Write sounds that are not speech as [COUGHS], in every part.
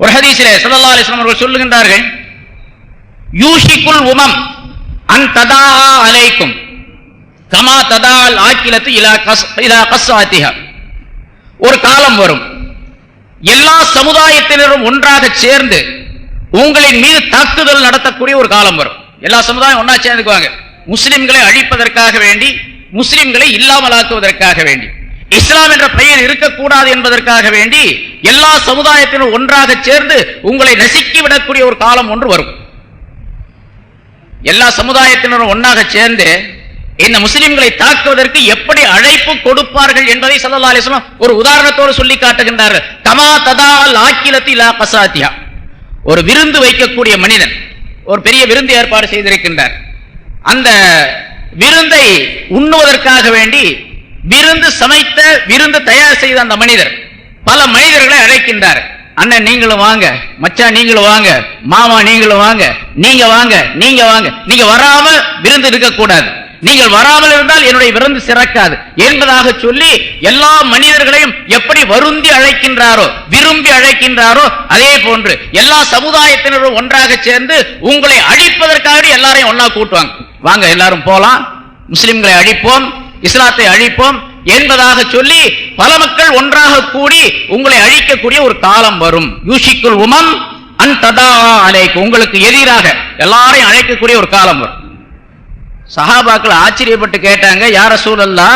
ஒரு ஹதீஸிலே சல்லா அலிஸ்லாம் அவர்கள் சொல்லுகின்றார்கள் யூஷிக்குல் உமம் அன் ததா அலைக்கும் கமா ததால் ஆக்கிலத்து இலா கஸ் இலா கஸ்ஸாத்திஹா. ஒரு காலம் வரும் எல்லா சமுதாயத்தினரும் ஒன்றாக சேர்ந்து உங்களின் மீது தாக்குதல் நடத்தக்கூடிய ஒரு காலம் வரும். எல்லா சமுதாயம் ஒன்றா சேர்ந்துக்குவாங்க. முஸ்லிம்களை அழிப்பதற்காக வேண்டி முஸ்லிம்களை இல்லாமலாக்குவதற்காக வேண்டி. இஸ்லாம் என்ற பெயர் இருக்கக்கூடாது என்பதற்காக வேண்டி எல்லா சமுதாயத்தினரும் ஒன்றாக சேர்ந்து உங்களை நசுக்கி விடக்கூடிய ஒரு காலம் ஒன்று வரும். எல்லா சமுதாயத்தினரும் ஒன்றாக சேர்ந்து இந்த முஸ்லிம்களை தாக்குவதற்கு எப்படி அழைப்பு கொடுப்பார்கள் என்பதை சல்லா அலிஸ்லாம் ஒரு உதாரணத்தோடு சொல்லி காட்டுகின்றார்கள். கமா ததால் ஆக்கிலத்தி லா கசாத்தியா ஒரு விருந்து வைக்கக்கூடிய மனிதன் ஒரு பெரிய விருந்து ஏற்பாடு செய்திருக்கின்றார். அந்த விருந்தை உண்ணுவதற்காக வேண்டி விருந்து சமைத்த விருந்து தயார் செய்த அந்த மனிதர் பல மனிதர்களை அழைக்கின்றார். அண்ணன் நீங்களும் வாங்க. மச்சான் நீங்களும் வாங்க. மாமா நீங்களும் வாங்க. நீங்க வாங்க. நீங்க வாங்க. நீங்க வராம விருந்து இருக்கக்கூடாது. நீங்கள் வராமல் இருந்தால் என்னுடைய விருந்து சிறக்காது. என்பதாக சொல்லி எல்லா மனிதர்களையும் எப்படி வருந்தி அழைக்கின்றாரோ விரும்பி அழைக்கின்றாரோ அதே போன்று எல்லா சமுதாயத்தினரும் ஒன்றாக சேர்ந்து உங்களை அழிப்பதற்காக எல்லாரையும் ஒன்னா கூட்டுவாங்க. வாங்க எல்லாரும் போலாம். முஸ்லிம்களை அழிப்போம். இஸ்லாத்தை அழிப்போம் என்பதாக சொல்லி பல மக்கள் ஒன்றாக கூடி உங்களை அழிக்கக்கூடிய ஒரு காலம் வரும். யூஷிக்குல் உமம் அன் ததா அலைக்கு. உங்களுக்கு எதிராக எல்லாரையும் அழைக்கக்கூடிய ஒரு காலம் வரும். சஹாபாக்கள் ஆச்சரியப்பட்டு கேட்டாங்க யார சூழல்லா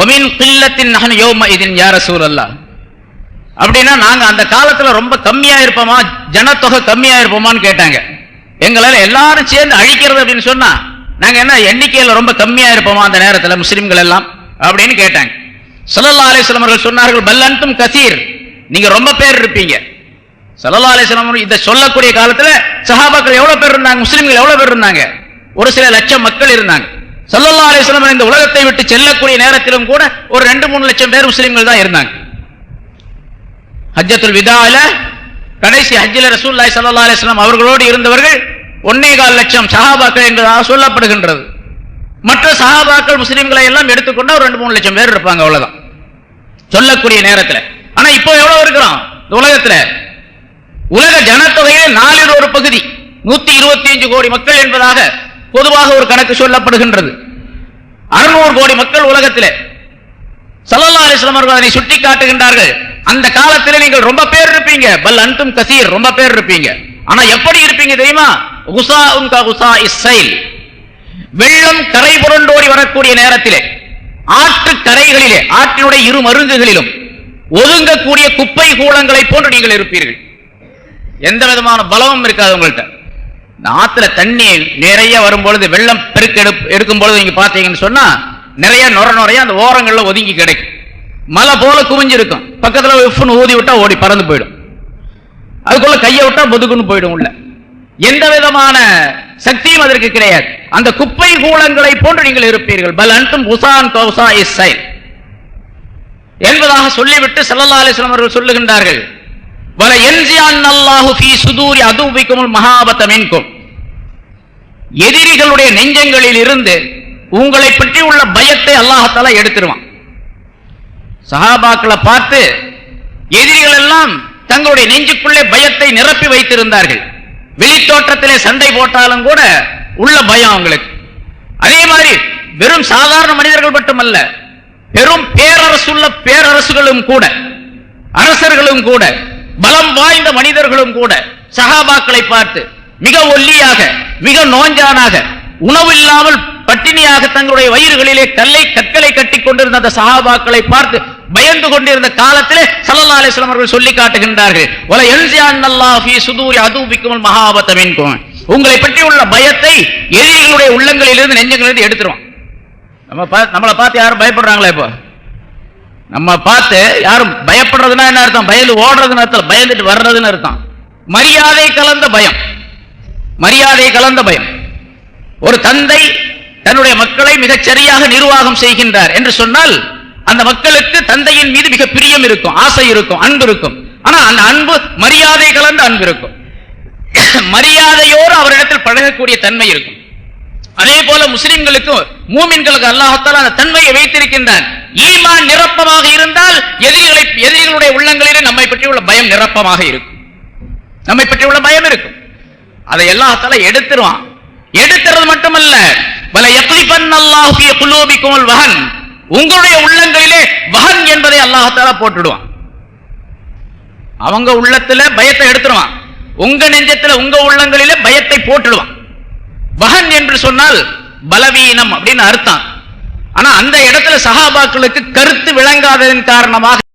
ஒமின் கில்லத்தின் நகன் யோம இதின் யார சூழல்லா அப்படின்னா நாங்க அந்த காலத்துல ரொம்ப கம்மியா இருப்போமா? ஜனத்தொகை கம்மியா இருப்போமான்னு கேட்டாங்க. எங்களால எல்லாரும் சேர்ந்து அழிக்கிறது அப்படின்னு சொன்னா நாங்கள் என்ன எண்ணிக்கையில் ரொம்ப கம்மியாக இருப்போமா அந்த நேரத்தில் முஸ்லீம்கள் எல்லாம்? அப்படின்னு கேட்டாங்க. ஸல்லல்லாஹு அலைஹி அவர்கள் சொன்னார்கள் பல்லன்தும் கசீர். நீங்கள் ரொம்ப பேர் இருப்பீங்க. ஸல்லல்லாஹு அலைஹி இதை சொல்லக்கூடிய காலத்தில் சஹாபாக்கள் எவ்வளவு பேர் இருந்தாங்க முஸ்லீம்கள் எவ்வளோ பேர் இருந்தாங்க? ஒரு சில லட்சம் மக்கள் இருந்தாங்க. சல்லல்லா அலைஹி இந்த உலகத்தை விட்டு செல்லக்கூடிய நேரத்திலும் கூட ஒரு ரெண்டு மூணு லட்சம் பேர் முஸ்லீம்கள் தான் இருந்தாங்க. ஹஜ்ஜத்துல் விதால கடைசி ஹஜ்ஜில் ரசூல்லாய் சல்லா அலிஸ்லாம் அவர்களோடு இருந்தவர்கள் ஒன்னே கால் லட்சம் சஹாபாக்கள் என்பதாக சொல்லப்படுகின்றது. மற்ற சஹாபாக்கள் முஸ்லீம்களை எல்லாம் எடுத்துக்கொண்டா ஒரு ரெண்டு மூணு லட்சம் பேர் இருப்பாங்க அவ்வளவுதான். சொல்லக்கூடிய நேரத்தில். ஆனா இப்போ எவ்வளவு இருக்கிறோம்? இந்த உலகத்துல. உலக ஜனத்தொகையிலே நாலில் ஒரு பகுதி நூத்தி இருபத்தி அஞ்சு கோடி மக்கள் என்பதாக பொதுவாக ஒரு கணக்கு சொல்லப்படுகின்றது. அறுநூறு கோடி மக்கள் உலகத்தில். சல்லல்லா அலிஸ்லாம் அவர்கள் அதனை சுட்டி காட்டுகின்றார்கள் அந்த காலத்தில் நீங்கள் ரொம்ப பேர் இருப்பீங்க. பல் அன்தும் கசீர் ரொம்ப பேர் இருப்பீங்க. ஆனா எப்படி இருப்பீங்க தெரியுமா? வெள்ளம் கரை புரண்டோடி வரக்கூடிய நேரத்திலே ஆற்று கரைகளிலே ஆற்றினுடைய இரு மருந்துகளிலும் ஒதுங்கக்கூடிய குப்பை கூலங்களை போன்று நீங்கள் இருப்பீர்கள். எந்த விதமான பலமும் இருக்காது உங்கள்கிட்ட இந்த தண்ணி நிறைய வரும்பொழுது வெள்ளம் பெருக்கெடு எடுக்கும் பொழுது நீங்க பார்த்தீங்கன்னு சொன்னா நிறைய நுர நுறைய அந்த ஓரங்கள்ல ஒதுங்கி கிடைக்கும். மலை போல குவிஞ்சிருக்கும். பக்கத்துல உஃப்னு ஊதி விட்டா ஓடி பறந்து போயிடும். அதுக்குள்ள கையை விட்டா பொதுக்குன்னு போயிடும் உள்ள. எந்த விதமான சக்தியும் அதற்கு கிடையாது. அந்த குப்பை கூலங்களை போன்று நீங்கள் இருப்பீர்கள். பல் அன்றும் உசான் இஸ் இஸ்ஸைல் என்பதாக சொல்லிவிட்டு ஸல்லல்லாஹு அலிஸ்லாம் அவர்கள் சொல்லுகின்றார்கள். வல என்ஜியான் அல்லாஹு ஃபீ சுதூரி அதுபிக்கும் மகாபத்தம் என்கும் எதிரிகளுடைய நெஞ்சங்களில் இருந்து உங்களை பற்றி உள்ள பயத்தை அல்லாஹத்தால எடுத்துருவான். சஹாபாக்களை பார்த்து எதிரிகள் எல்லாம் தங்களுடைய நெஞ்சுக்குள்ளே பயத்தை நிரப்பி வைத்திருந்தார்கள். வெளித்தோற்றத்திலே சண்டை போட்டாலும் கூட உள்ள பயம் அவங்களுக்கு. அதே மாதிரி வெறும் சாதாரண மனிதர்கள் மட்டுமல்ல பெரும் பேரரசுள்ள பேரரசுகளும் கூட அரசர்களும் கூட பலம் வாய்ந்த மனிதர்களும் கூட சகாபாக்களை பார்த்து மிக ஒல்லியாக மிக நோஞ்சானாக உணவு இல்லாமல் பட்டினியாக தங்களுடைய வயிறுகளிலே கல்லை கற்களை கட்டி கொண்டிருந்த அந்த சகாபாக்களை பார்த்து பயந்து கொண்டிருந்த காலத்திலே சல்லா அலிஸ்லாம் அவர்கள் சொல்லி காட்டுகின்றார்கள் வல யன்சியான் சுதூரி அதுபிக்கும் மகாபத உங்களை பற்றி உள்ள பயத்தை எதிரிகளுடைய உள்ளங்களிலிருந்து நெஞ்சங்களிலிருந்து எடுத்துருவான். நம்ம பா- நம்மளை பார்த்து யாரும் பயப்படுறாங்களா இப்போ? நம்ம பார்த்து யாரும் பயப்படுறதுன்னா என்ன அர்த்தம்? பயந்து ஓடுறதுன்னு அர்த்தம் பயந்துட்டு வர்றதுன்னு அர்த்தம். மரியாதை கலந்த பயம். மரியாதை கலந்த பயம். ஒரு தந்தை தன்னுடைய மக்களை மிகச் சரியாக நிர்வாகம் செய்கின்றார் என்று சொன்னால் அந்த மக்களுக்கு தந்தையின் மீது மிக பிரியம் இருக்கும் ஆசை இருக்கும் அன்பு இருக்கும். ஆனா அந்த அன்பு மரியாதை கலந்த அன்பு இருக்கும். [COUGHS] மரியாதையோடு அவரிடத்தில் பழகக்கூடிய தன்மை இருக்கும். அதே போல முஸ்லிம்களுக்கும் மூமின்களுக்கு அல்லாஹத்தால் அந்த தன்மையை வைத்திருக்கின்றான். ஈமான் நிரப்பமாக இருந்தால் எதிரிகளை எதிரிகளுடைய உள்ளங்களிலே நம்மை பற்றி உள்ள பயம் நிரப்பமாக இருக்கும். நம்மை பற்றி உள்ள பயம் இருக்கும். அதை எல்லாத்தால எடுத்துருவான். எடுத்துறது மட்டுமல்ல. பல எப்படி பண்ணல்லாஹிய ஃபீ குலூபிக்குமுல் வஹன். உங்களுடைய உள்ளங்களிலே வகன் என்பதை அல்லாஹால போட்டுடுவான். அவங்க உள்ளத்துல பயத்தை எடுத்துருவான். உங்க நெஞ்சத்துல உங்க உள்ளங்களிலே பயத்தை போட்டுடுவான். வகன் என்று சொன்னால் பலவீனம் அப்படின்னு அர்த்தம். ஆனா அந்த இடத்துல சகாபாக்களுக்கு கருத்து விளங்காததன் காரணமாக